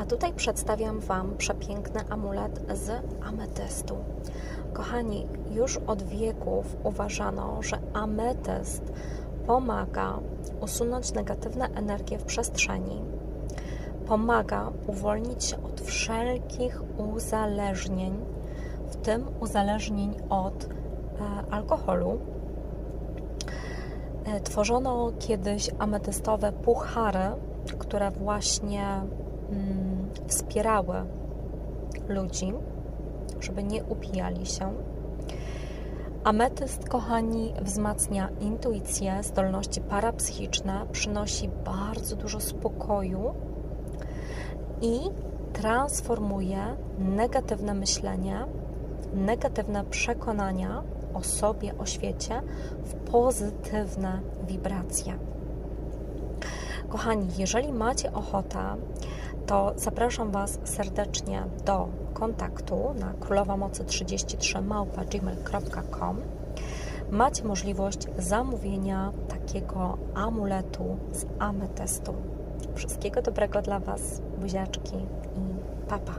A tutaj przedstawiam Wam przepiękny amulet z ametystu. Kochani, już od wieków uważano, że ametyst pomaga usunąć negatywne energie w przestrzeni, pomaga uwolnić się od wszelkich uzależnień, w tym uzależnień od e, alkoholu. E, Tworzono kiedyś ametystowe puchary, które właśnie wspierały ludzi, żeby nie upijali się. Ametyst, kochani, wzmacnia intuicję, zdolności parapsychiczne, przynosi bardzo dużo spokoju i transformuje negatywne myślenie, negatywne przekonania o sobie, o świecie w pozytywne wibracje. Kochani, jeżeli macie ochotę, to zapraszam Was serdecznie do kontaktu na królowamocy33 gmail.com. Macie możliwość zamówienia takiego amuletu z ametystu. Wszystkiego dobrego dla Was, buziaczki i papa.